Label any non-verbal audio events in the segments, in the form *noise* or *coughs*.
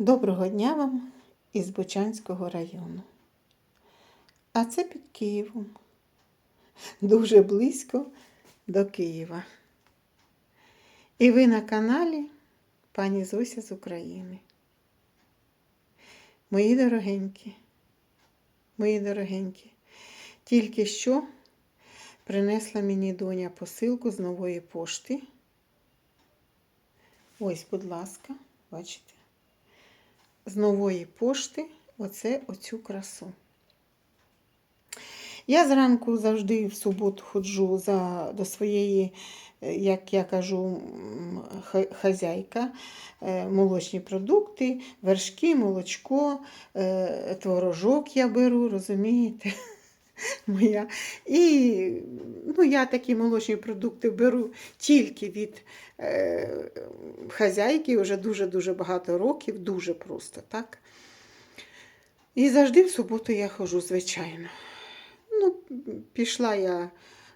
Доброго дня вам із Бочанського району. А це під Києвом. Дуже близько до Києва. І ви на каналі пані Зося з України. Мої дорогенькі, мої дорогенькі, тільки що принесла мені доня посилку з нової пошти. Ось, будь ласка, бачите з нової пошти оце оцю красу. Я зранку завжди в суботу ходжу за, до своєї, е, як я кажу, хазяйка, е, молочні продукти, вершки, молочко, е, творожок я беру, розумієте? *laughs* Моя. І ну, я такі молочні продукти беру тільки від е, хазяйки вже дуже-дуже багато років, дуже просто, так? І завжди в суботу я ходжу, звичайно. Ну, пішла я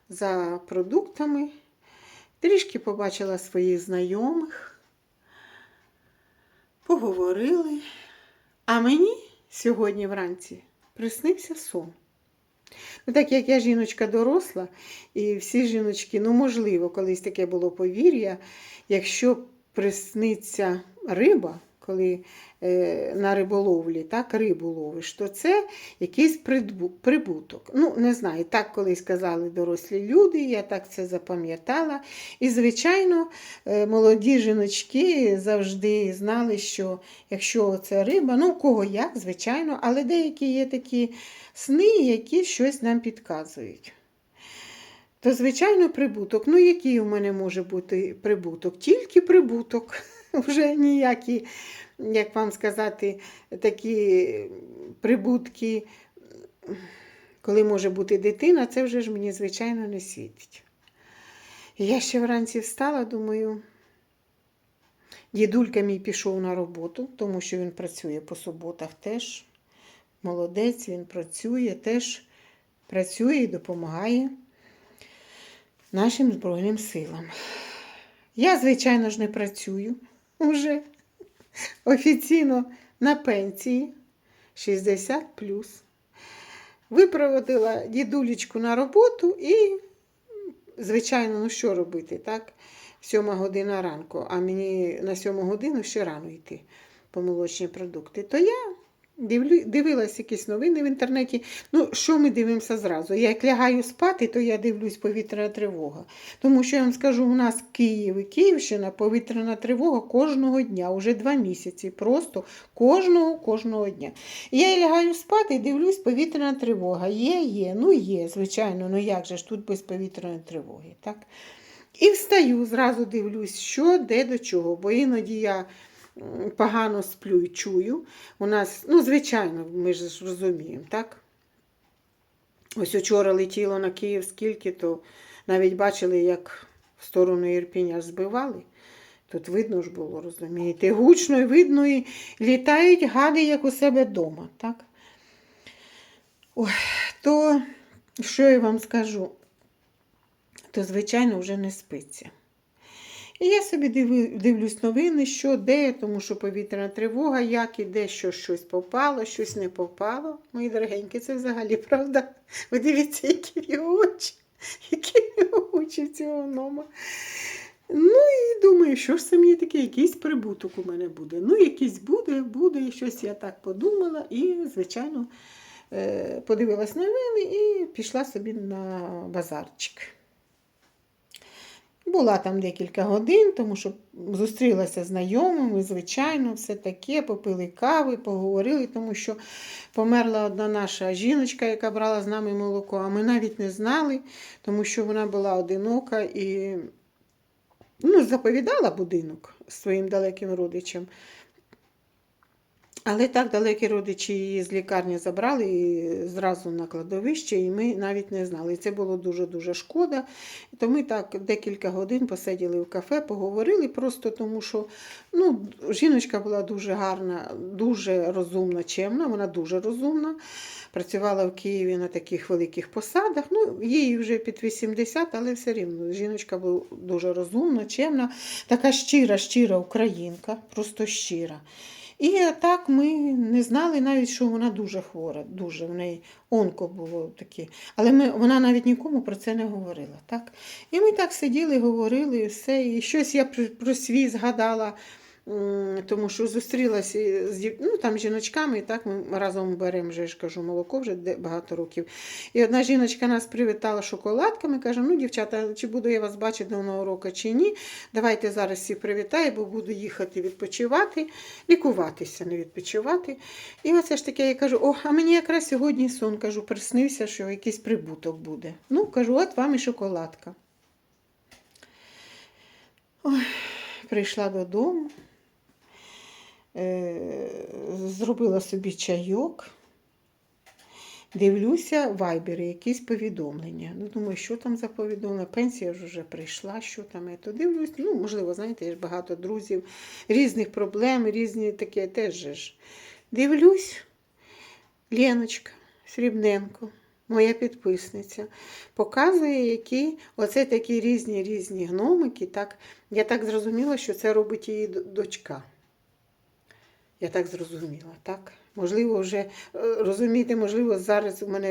за продуктами, трішки побачила своїх знайомих, поговорили. А мені сьогодні вранці приснився сон. Ну, так як я жіночка доросла, і всі жіночки, ну, можливо, колись таке було повір'я, якщо присниться риба, коли е, на риболовлі так, рибу ловиш, то це якийсь прибуток. Ну, не знаю, так колись казали дорослі люди, я так це запам'ятала. І, звичайно, е, молоді жіночки завжди знали, що якщо це риба, ну, кого як, звичайно, але деякі є такі сни, які щось нам підказують. То, звичайно, прибуток. Ну, який у мене може бути прибуток? Тільки прибуток. Вже ніякі, як вам сказати, такі прибутки, коли може бути дитина, це вже ж мені, звичайно, не світить. Я ще вранці встала, думаю, дідулька мій пішов на роботу, тому що він працює по суботах теж. Молодець, він працює, теж працює і допомагає нашим Збройним силам. Я, звичайно ж, не працюю вже офіційно на пенсії 60 Випроводила дідулечку на роботу і, звичайно, ну що робити, так? Сьома година ранку, а мені на сьому годину ще рано йти по молочні продукти. То я дивилась якісь новини в інтернеті. Ну, що ми дивимося зразу? Я як лягаю спати, то я дивлюсь повітряна тривога. Тому що я вам скажу, у нас Київ і Київщина повітряна тривога кожного дня, уже два місяці. Просто кожного кожного дня. Я лягаю спати і дивлюсь, повітряна тривога. Є, є, ну є, звичайно, ну як же ж тут без повітряної тривоги, так? І встаю, зразу дивлюсь, що, де до чого, бо іноді я погано сплю і чую. У нас, ну, звичайно, ми ж розуміємо, так? Ось вчора летіло на Київ скільки, то навіть бачили, як в сторону Ірпіня збивали. Тут видно ж було, розумієте, гучно і видно, і літають гади, як у себе вдома, так? Ой, то що я вам скажу? То, звичайно, вже не спиться. І я собі дивлюсь новини, що де, тому що повітряна тривога, як і де, що щось попало, щось не попало. Мої дорогенькі, це взагалі правда. Ви дивіться, які в його очі, які в його очі цього гнома. Ну і думаю, що ж це мені таке, якийсь прибуток у мене буде. Ну, якийсь буде, буде, і щось я так подумала, і, звичайно, е, подивилась новини і пішла собі на базарчик. Була там декілька годин, тому що зустрілася з знайомими, звичайно, все таке, попили кави, поговорили, тому що померла одна наша жіночка, яка брала з нами молоко, а ми навіть не знали, тому що вона була одинока і ну, заповідала будинок своїм далеким родичам. Але так далекі родичі її з лікарні забрали і зразу на кладовище, і ми навіть не знали. І це було дуже-дуже шкода. То ми так декілька годин посиділи в кафе, поговорили просто тому, що ну, жіночка була дуже гарна, дуже розумна, чемна, вона дуже розумна. Працювала в Києві на таких великих посадах. Ну, їй вже під 80, але все рівно. Жіночка була дуже розумна, чемна, така щира, щира українка, просто щира. І так ми не знали навіть, що вона дуже хвора, дуже в неї онко було таке. Але ми, вона навіть нікому про це не говорила. Так? І ми так сиділи, говорили, і все. І щось я про, свій згадала. Тому що зустрілася з ну, там жіночками, і так ми разом беремо, вже ж кажу, молоко вже багато років. І одна жіночка нас привітала шоколадками, каже: ну, дівчата, чи буду я вас бачити до нового року, чи ні. Давайте зараз всі привітаю, бо буду їхати відпочивати, лікуватися, не відпочивати. І оце ж таке я кажу: о, а мені якраз сьогодні сон кажу, приснився, що якийсь прибуток буде. Ну, кажу, от вам і шоколадка. Ой, прийшла додому, зробила собі чайок. Дивлюся в вайбері якісь повідомлення. Ну, думаю, що там за повідомлення? Пенсія ж вже прийшла, що там. Я то дивлюсь. Ну, можливо, знаєте, є ж багато друзів, різних проблем, різні таке теж. ж. Дивлюсь, Леночка Срібненко, моя підписниця, показує, які оце такі різні різні гномики. Так, я так зрозуміла, що це робить її дочка. Я так зрозуміла, так? Можливо, вже е, розумієте, можливо, зараз у мене,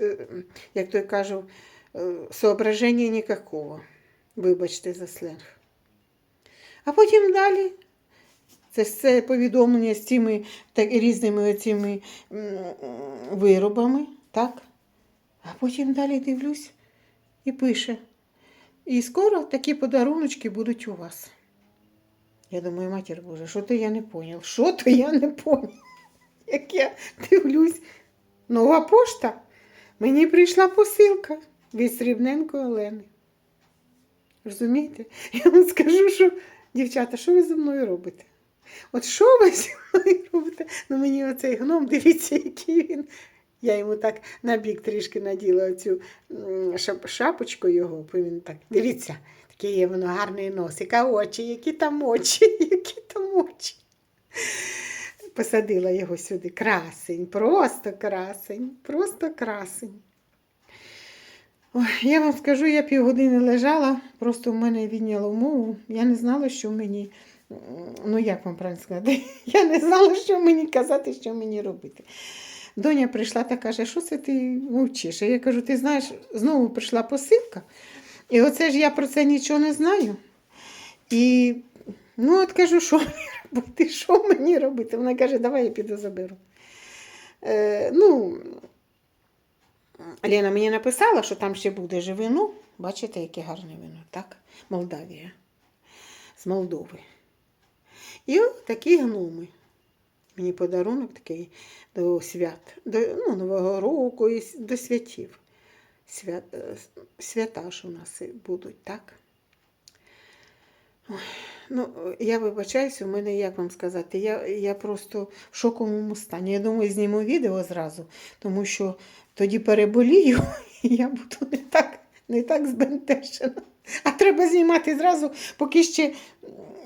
е, як той кажу, е, соображення ніякого. Вибачте за сленг. А потім далі. Це це повідомлення з цими так, різними цими виробами, так? А потім далі дивлюсь і пише. І скоро такі подаруночки будуть у вас. Я думаю, матір Боже, що то я не поняв? Що то я не поняв? Як я дивлюсь, нова пошта. Мені прийшла посилка від Срібненко Олени. Розумієте? Я вам скажу, що, дівчата, що ви зі мною робите? От що ви зі мною робите? Ну мені оцей гном, дивіться, який він. Я йому так на бік трішки наділа оцю шапочку його, бо він так, дивіться, такий є воно гарний носик, а очі, які там очі, *laughs* які там очі. Посадила його сюди. Красень, просто красень, просто красень. Я вам скажу, я півгодини лежала, просто в мене відняло мову. Я не знала, що мені. Ну, як вам правильно сказати? *laughs* Я не знала, що мені казати, що мені робити. Доня прийшла та каже, що це ти мовчиш? А я кажу, ти знаєш, знову прийшла посилка. І оце ж я про це нічого не знаю. І ну, от кажу, що мені робити? Що мені робити? Вона каже, давай я піду заберу. Е, ну, Лена мені написала, що там ще буде же вино. Бачите, яке гарне вино, так? Молдавія. З Молдови. І от такі гноми. Мені подарунок такий до свят, до ну, Нового року і до святів. Свят, е, свята ж у нас будуть, так? Ой, ну, я вибачаюся, у мене, як вам сказати, я, я просто в шоковому стані. Я думаю, зніму відео зразу, тому що тоді переболію, *laughs* і я буду не так, не так збентежена. А треба знімати зразу, поки ще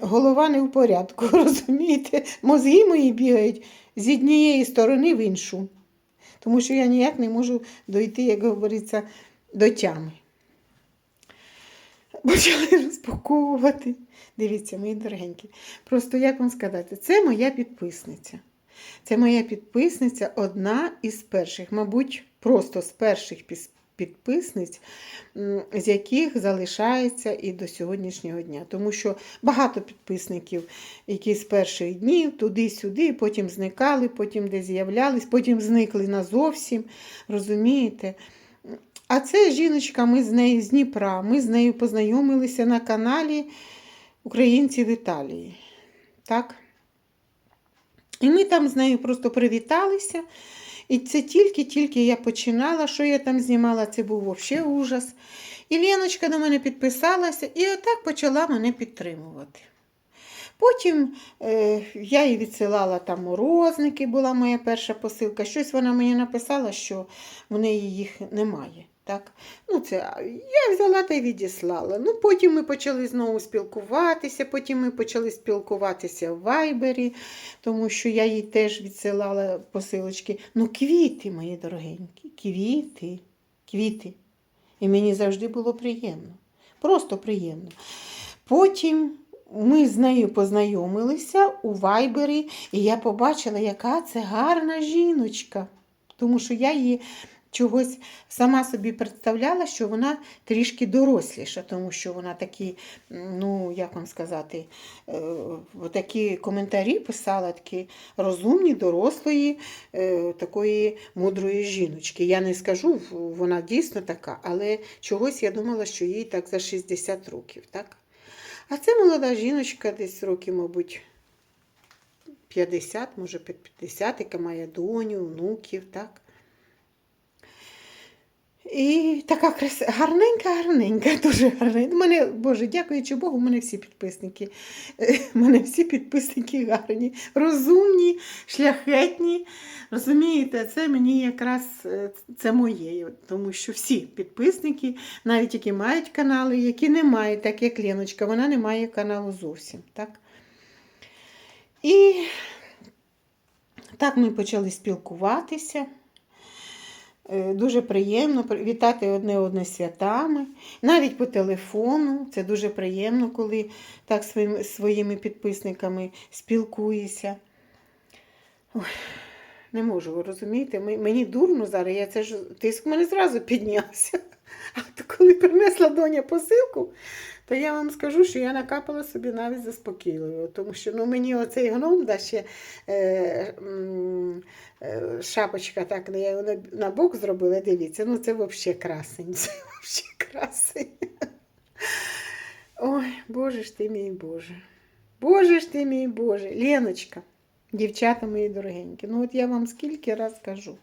голова не в порядку, *laughs* розумієте? Мозги мої бігають з однієї сторони в іншу. Тому що я ніяк не можу дойти, як говориться, до тями. Почали розпаковувати. Дивіться, мої дорогенькі. Просто як вам сказати, це моя підписниця. Це моя підписниця одна із перших, мабуть, просто з перших підписниць, з яких залишається і до сьогоднішнього дня. Тому що багато підписників, які з перших днів туди-сюди, потім зникали, потім десь з'являлись, потім зникли назовсім. Розумієте? А це жіночка, ми з нею з Дніпра. Ми з нею познайомилися на каналі Українці в Італії. Так? І ми там з нею просто привіталися. І це тільки-тільки я починала, що я там знімала, це був взагалі ужас. І Леночка до мене підписалася і отак почала мене підтримувати. Потім е, я їй відсилала там морозники, була моя перша посилка. Щось вона мені написала, що в неї їх немає. Так? Ну, це я взяла та й відіслала. Ну, потім ми почали знову спілкуватися, потім ми почали спілкуватися в Вайбері, тому що я їй теж відсилала посилочки. Ну, квіти, мої дорогенькі, квіти, квіти. І мені завжди було приємно. Просто приємно. Потім ми з нею познайомилися у Вайбері, і я побачила, яка це гарна жіночка. Тому що я її чогось сама собі представляла, що вона трішки доросліша, тому що вона такі, ну, як вам сказати, е, такі коментарі писала, такі розумні, дорослої, е, такої мудрої жіночки. Я не скажу, вона дійсно така, але чогось я думала, що їй так за 60 років. так? А це молода жіночка, десь років, мабуть, 50, може під 50, яка має доню, внуків, так? І така крас... гарненька, гарненька, *laughs* дуже гарненька. Мене, Боже, дякуючи Богу, мене всі підписники. е, У мене всі підписники гарні, розумні, шляхетні. Розумієте, це мені якраз е, це моє, тому що всі підписники, навіть які мають канали, які не мають, так як Леночка, вона не має каналу зовсім. так? І так ми почали спілкуватися. Е, Дуже приємно при- вітати одне одне святами, навіть по телефону. Це дуже приємно, коли так своїм, своїми підписниками спілкуєшся. Не можу, розумієте? Мені дурно зараз, я це ж тиск мене зразу піднявся. *laughs* А то коли принесла доня посилку, то я вам скажу, що я накапала собі навіть заспокійливо, тому що ну, мені оцей гном да, ще е, е, шапочка так я його на, на бок зробила, дивіться, ну це взагалі красень, *laughs* це взагалі красень. Ой, Боже ж ти мій Боже. Боже ж ти мій Боже. Леночка, дівчата мої дорогенькі, ну от я вам скільки раз кажу.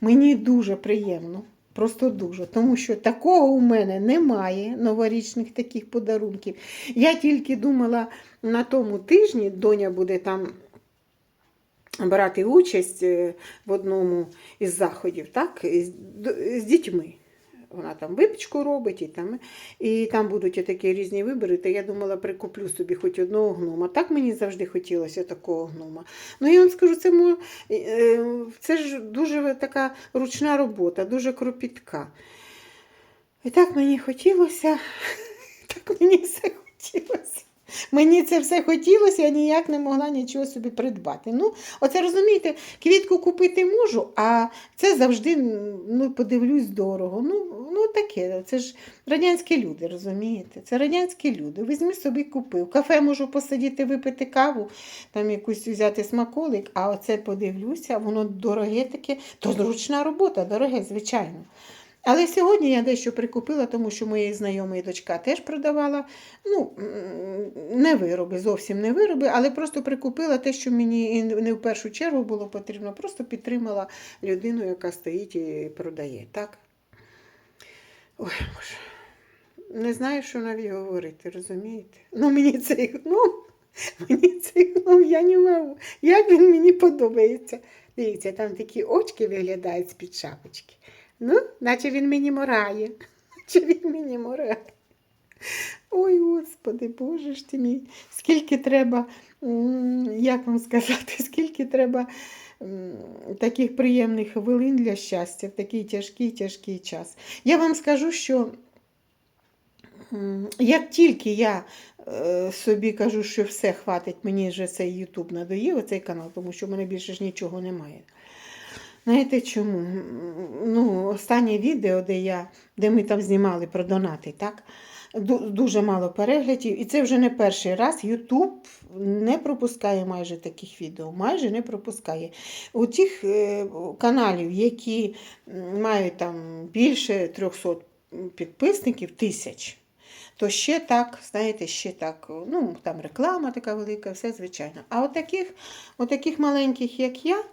Мені дуже приємно, просто дуже, тому що такого у мене немає новорічних таких подарунків. Я тільки думала на тому тижні, доня буде там брати участь е, в одному із заходів, так, з, з дітьми. Вона там випічку робить, і там, і там будуть такі різні вибори. Та я думала, прикуплю собі хоч одного гнома. Так мені завжди хотілося такого гнома. Ну я вам скажу, це, мо- е, це ж дуже така ручна робота, дуже кропітка. І так мені хотілося, *laughs* так мені все хотілося. Мені це все хотілося, я ніяк не могла нічого собі придбати. Ну, оце розумієте, квітку купити можу, а це завжди, ну, подивлюсь, дорого. Ну, ну таке, це ж радянські люди, розумієте? Це радянські люди. Візьми собі купив. Кафе можу посидіти, випити каву, там якусь взяти смаколик, а оце подивлюся, воно дороге таке, то зручна робота, дороге, звичайно. Але сьогодні я дещо прикупила, тому що моєї знайомої дочка теж продавала. Ну, не вироби, зовсім не вироби, але просто прикупила те, що мені не в першу чергу було потрібно. Просто підтримала людину, яка стоїть і продає. Так? Ой, Боже. Не знаю, що навіть говорити, розумієте? Ну, мені цей гном, мені цей гном, я не можу. Як він мені подобається. Дивіться, там такі очки виглядають з-під шапочки. Ну, наче він мені морає. Наче він мені морає. Ой, Господи, Боже ж ти мій, скільки треба, як вам сказати, *laughs* скільки треба таких приємних хвилин для щастя в такий тяжкий, тяжкий час. Я вам скажу, що як тільки я е, собі кажу, що все хватить, мені вже цей Ютуб надоїв, цей канал, тому що в мене більше ж нічого немає. Знаєте чому? Ну, останнє відео, де, я, де ми там знімали про донати, так? Ду- Дуже мало переглядів, і це вже не перший раз. Ютуб не пропускає майже таких відео, майже не пропускає. У тих е, каналів, які мають там більше 300 підписників, тисяч, то ще так, знаєте, ще так, ну, там реклама така велика, все звичайно. А от таких, от таких маленьких, як я,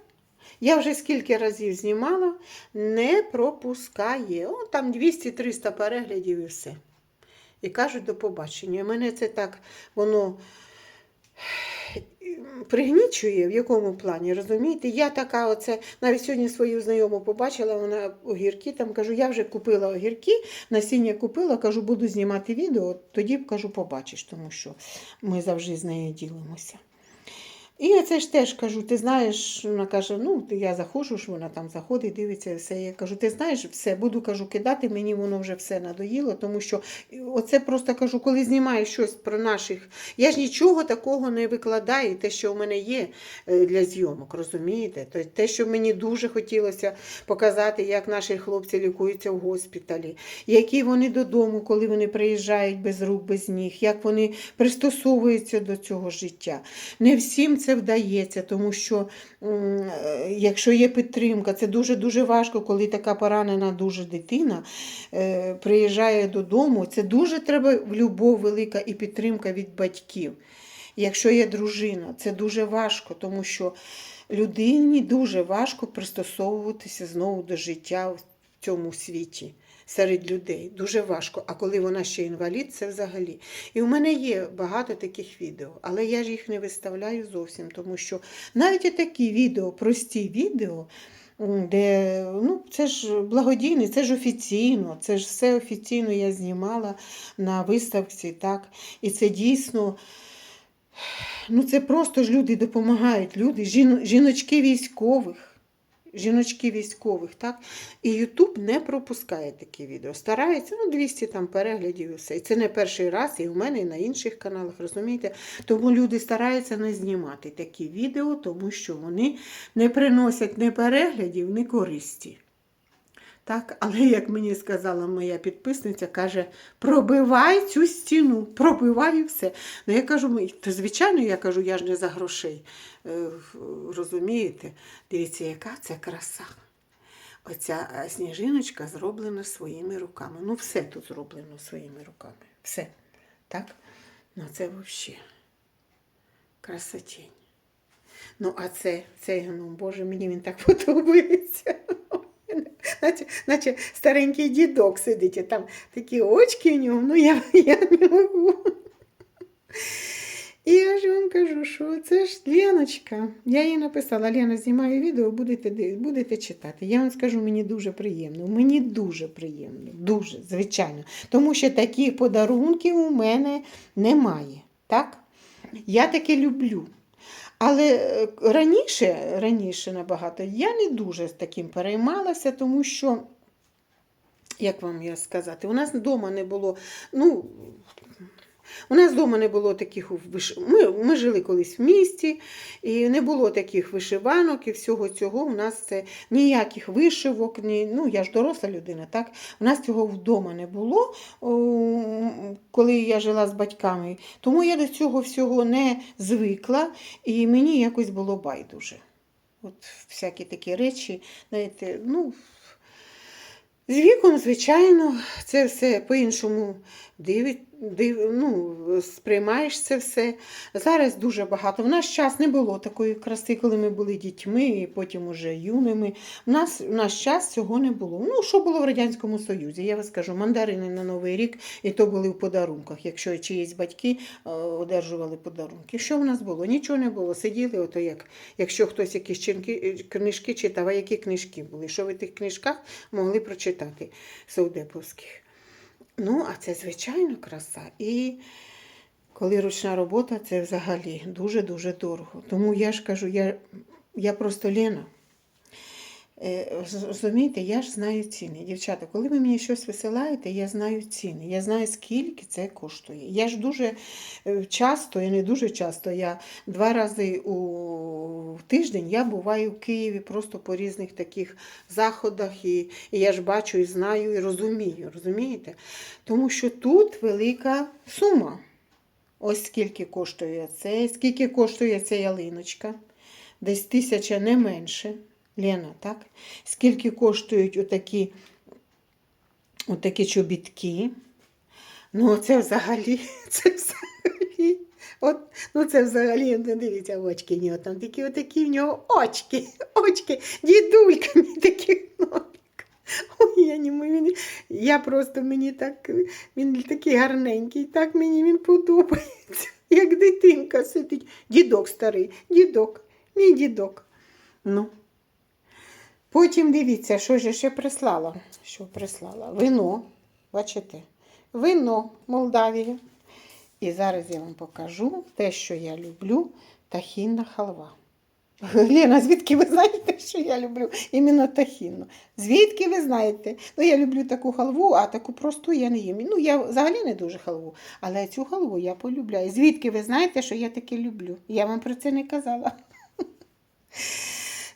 я вже скільки разів знімала, не пропускає. О, там 200-300 переглядів і все. І кажуть до побачення. Мене це так, воно пригнічує, в якому плані, розумієте? Я така, оце, навіть сьогодні свою знайому побачила, вона огірки, там кажу, я вже купила огірки, насіння купила, кажу, буду знімати відео, тоді кажу, побачиш, тому що ми завжди з нею ділимося. І оце ж теж кажу, ти знаєш, вона каже, ну я заходжу, ж вона там заходить, дивиться все. Я кажу, ти знаєш, все, буду кажу, кидати, мені воно вже все надоїло, тому що оце просто кажу, коли знімаєш щось про наших. Я ж нічого такого не викладаю, те, що в мене є е, для зйомок, розумієте? Тобто те, що мені дуже хотілося показати, як наші хлопці лікуються в госпіталі, які вони додому, коли вони приїжджають без рук, без ніг, як вони пристосовуються до цього життя. Не всім це вдається, тому що якщо є підтримка, це дуже-дуже важко, коли така поранена дуже дитина е, приїжджає додому. Це дуже треба любов велика і підтримка від батьків. Якщо є дружина, це дуже важко, тому що людині дуже важко пристосовуватися знову до життя в цьому світі. Серед людей дуже важко. А коли вона ще інвалід, це взагалі. І у мене є багато таких відео, але я ж їх не виставляю зовсім, тому що навіть і такі відео, прості відео, де ну, це ж благодійне, це ж офіційно, це ж все офіційно я знімала на виставці, так. І це дійсно. Ну, це просто ж люди допомагають, люди, жіночки військових. Жіночки військових, так? І Ютуб не пропускає такі відео. Старається, ну, 200 там переглядів і все. І це не перший раз, і у мене, і на інших каналах, розумієте? Тому люди стараються не знімати такі відео, тому що вони не приносять ні переглядів, ні користі. Так, але як мені сказала моя підписниця, каже, пробивай цю стіну, пробивай все. Ну я кажу, то звичайно, я кажу, я ж не за грошей. Е, Розумієте? Дивіться, яка це краса. Оця е, сніжиночка зроблена своїми руками. Ну, все тут зроблено своїми руками. Все. Так? Ну, це взагалі красотень. Ну, а це, цей гном, Боже, мені він так *laughs* подобається. Наче, наче старенький дідок сидить, а там такі очки у нього, ну я, я не можу. І я ж вам кажу, що це ж Леночка. Я їй написала, Лена, знімаю відео, будете, будете читати. Я вам скажу, мені дуже приємно. Мені дуже приємно, дуже, звичайно. Тому що таких подарунків у мене немає. Так? Я таке люблю. Але е, раніше, раніше набагато, я не дуже з таким переймалася, тому що, як вам я сказати, у нас вдома не було, ну, у нас вдома не було таких виш... ми, ми жили колись в місті, і не було таких вишиванок і всього цього. У нас це ніяких вишивок, ні... ну я ж доросла людина, так? У нас цього вдома не було, коли я жила з батьками. Тому я до цього всього не звикла, і мені якось було байдуже. От всякі такі речі, знаєте, ну. З віком, звичайно, це все по-іншому дивить, див, ну, сприймаєш це все. Зараз дуже багато. В наш час не було такої краси, коли ми були дітьми, і потім уже юними. В нас в наш час цього не було. Ну, що було в Радянському Союзі? Я вам скажу, мандарини на Новий рік, і то були в подарунках, якщо чиїсь батьки е, одержували подарунки. Що в нас було? Нічого не було. Сиділи, ото як, якщо хтось якісь чинки, книжки читав, а які книжки були? Що ви в тих книжках могли прочитати совдеповських? Ну, а це звичайно краса. І коли ручна робота, це взагалі дуже-дуже дорого. Тому я ж кажу, я, я просто Лена. Е, Розумієте, я ж знаю ціни. Дівчата, коли ви мені щось висилаєте, я знаю ціни. Я знаю, скільки це коштує. Я ж дуже е, часто, і не дуже часто, я два рази у тиждень я буваю в Києві просто по різних таких заходах, і, і я ж бачу і знаю, і розумію. Розумієте? Тому що тут велика сума. Ось скільки коштує це, скільки коштує ця ялиночка. Десь тисяча не менше. Лена, так? Скільки коштують отакі, отакі чобітки? Ну, це взагалі, *laughs* це взагалі. От, ну це взагалі, ну, дивіться, очки нього там такі, отакі в нього очки, *laughs* очки, дідулька мій такий нолик. Ой, я не він, я просто мені так, він такий гарненький, так мені він подобається. Як дитинка сидить. Дідок старий, дідок, мій дідок. Ну. Потім дивіться, що ж я ще прислала. Що прислала? Вино. Бачите? Вино Молдавія. І зараз я вам покажу те, що я люблю, тахінна халва. Лена, звідки ви знаєте, що я люблю іменно тахінну? Звідки ви знаєте? Ну, я люблю таку халву, а таку просту я не їм. Ну, я взагалі не дуже халву, але цю халву я полюбляю. Звідки ви знаєте, що я таке люблю? Я вам про це не казала.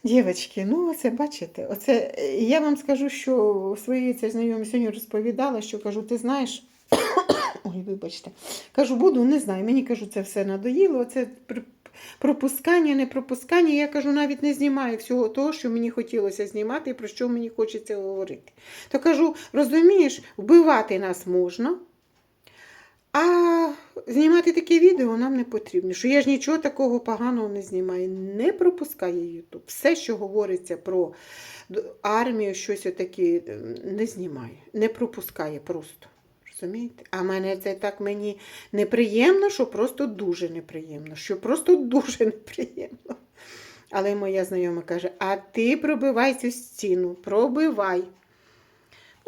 Дівчатки, ну оце бачите, оце е, я вам скажу, що своїй цій знайомій сьогодні розповідала, що кажу, ти знаєш. *coughs* Ой, вибачте. Кажу, буду, не знаю. Мені кажу, це все надоїло. Це пропускання, не пропускання. Я кажу, навіть не знімаю всього того, що мені хотілося знімати і про що мені хочеться говорити. То кажу, розумієш, вбивати нас можна. А знімати таке відео нам не потрібно. Що я ж нічого такого поганого не знімаю. Не пропускає Ютуб. Все, що говориться про армію, щось отаке, е, не знімає. Не пропускає просто. Розумієте? А мене це так мені неприємно, що просто дуже неприємно. Що просто дуже *laughs* неприємно. Але моя знайома каже: а ти пробивай цю стіну, пробивай.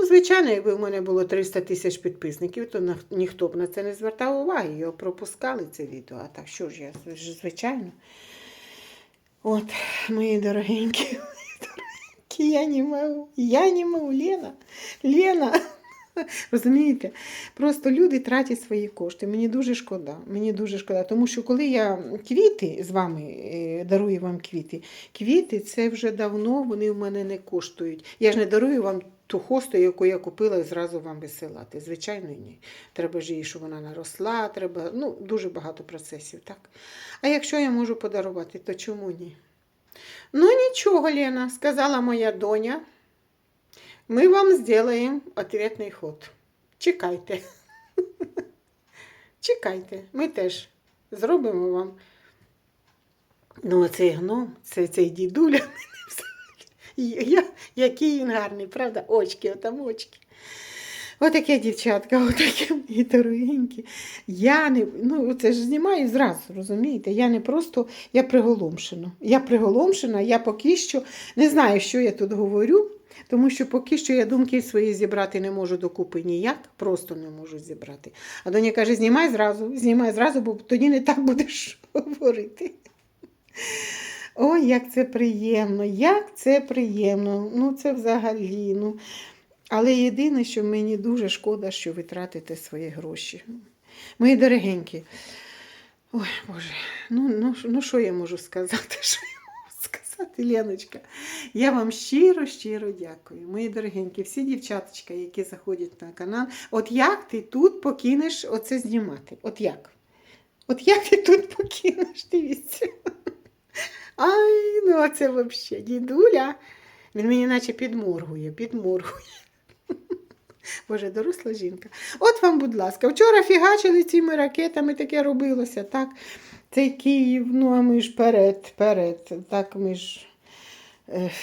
Ну, звичайно, якби в мене було 300 тисяч підписників, то ніхто б на це не звертав уваги. Його пропускали це відео. А так що ж я, звичайно. От, мої дорогенькі, *laughs* дорогенькі, я не можу, я не можу, Лена, Лена. Розумієте? Просто люди тратять свої кошти. Мені дуже шкода. Мені дуже шкода. Тому що коли я квіти з вами е, дарую вам квіти, квіти це вже давно вони в мене не коштують. Я ж не дарую вам ту хосту, яку я купила зразу вам висилати. Звичайно, ні. Треба ж їй, щоб вона наросла, треба ну, дуже багато процесів. так. А якщо я можу подарувати, то чому ні? Ну нічого, Лена, сказала моя доня. Ми вам зробимо ответний ход. Чекайте. *laughs* Чекайте, ми теж зробимо вам. Ну, оцей гном, це цей дідуля. Який він гарний, правда? Очки, отам очки. Отаке дівчатка, отаке мої дорогенькі. Я не, ну це ж знімаю зразу, розумієте? Я не просто, я приголомшена. Я приголомшена, я поки що не знаю, що я тут говорю, тому що поки що я думки свої зібрати не можу докупи ніяк, просто не можу зібрати. А доня каже, знімай зразу, знімай зразу, бо тоді не так будеш *laughs* говорити. Ой, як це приємно, як це приємно. Ну, це взагалі. Ну. Але єдине, що мені дуже шкода, що ви тратите свої гроші. Мої дорогенькі. Ой, Боже, ну, ну, ну що я можу сказати? *laughs* Що я можу сказати, Леночка? Я вам щиро, щиро дякую. Мої дорогенькі, всі дівчаточка, які заходять на канал. От як ти тут покинеш оце знімати? От як? От як ти тут покинеш? Дивіться. Ай, ну оце взагалі, дідуля. Він мені наче підморгує, підморгує. *laughs* Боже, доросла жінка. От вам, будь ласка, вчора фігачили цими ракетами, таке робилося, так? Цей Київ, ну а ми ж перед, перед, так ми ж.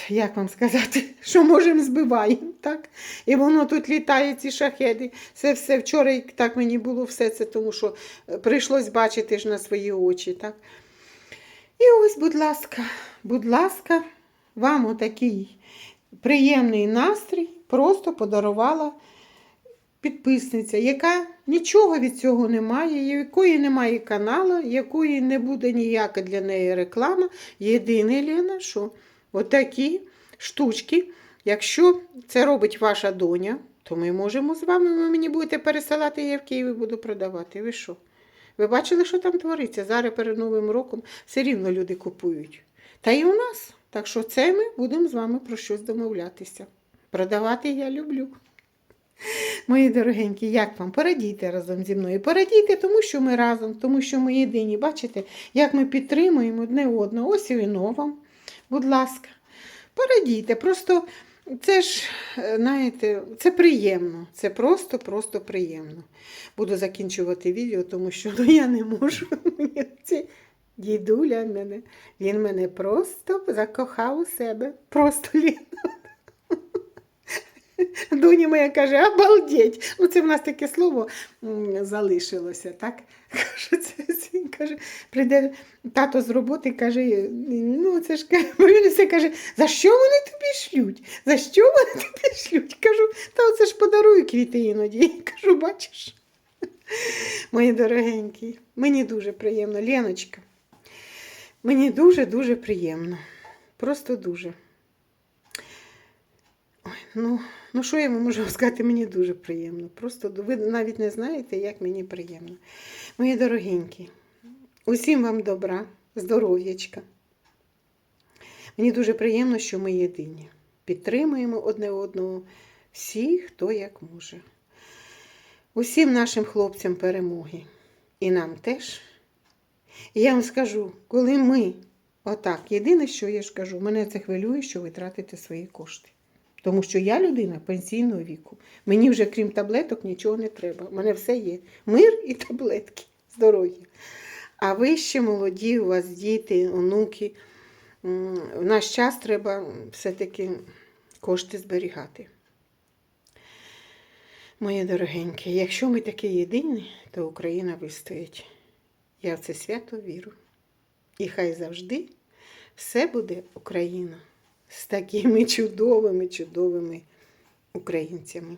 Як вам сказати, *laughs* що можемо збиваємо, так? І воно тут літає, ці шахеди. Це все вчора так мені було все це, тому що е, прийшлось бачити ж на свої очі, так? І ось, будь ласка, будь ласка, вам отакий приємний настрій просто подарувала підписниця, яка нічого від цього не має, якої немає каналу, якої не буде ніяка для неї реклама. Єдине, Лена, що отакі штучки, якщо це робить ваша доня, то ми можемо з вами, ви мені будете пересилати, я в Києві буду продавати. Ви що? Ви бачили, що там твориться? Зараз перед Новим роком все рівно люди купують. Та і у нас. Так що це ми будемо з вами про щось домовлятися. Продавати я люблю. Мої дорогенькі, як вам? Порадійте разом зі мною. Порадійте, тому що ми разом, тому що ми єдині. Бачите, як ми підтримуємо одне одного. Ось і вино вам. Будь ласка, порадійте. Просто це ж, е, знаєте, це приємно. Це просто-просто приємно. Буду закінчувати відео, тому що ну, я не можу. *laughs* Дідуля мене. Він мене просто закохав у себе. Просто Ліна. *laughs* Доня моя каже, обалдеть. Ну, це в нас таке слово залишилося, так? *laughs* Каже, це, він каже, прийде тато з роботи, каже, ну це ж каже, *laughs* каже, за що вони тобі шлють? За що вони тобі шлють? Кажу, та оце ж подарую квіти іноді. *laughs* Кажу, бачиш? *laughs* Мої дорогенькі, мені дуже приємно. Леночка, Мені дуже-дуже приємно. Просто дуже. Ой, ну, ну що я вам можу сказати? Мені дуже приємно. Просто ви навіть не знаєте, як мені приємно. Мої дорогенькі, усім вам добра, здоров'ячка. Мені дуже приємно, що ми єдині. Підтримуємо одне одного всі, хто як може. Усім нашим хлопцям перемоги. І нам теж. І я вам скажу, коли ми отак, єдине, що я ж кажу, мене це хвилює, що ви тратите свої кошти. Тому що я людина пенсійного віку. Мені вже крім таблеток нічого не треба. У мене все є. Мир і таблетки, здоров'я. А ви ще молоді, у вас діти, онуки. В наш час треба все-таки кошти зберігати. Мої дорогенькі, якщо ми такі єдині, то Україна вистоїть. Я в це свято вірю. І хай завжди все буде Україна з такими *laughs* чудовими, чудовими українцями.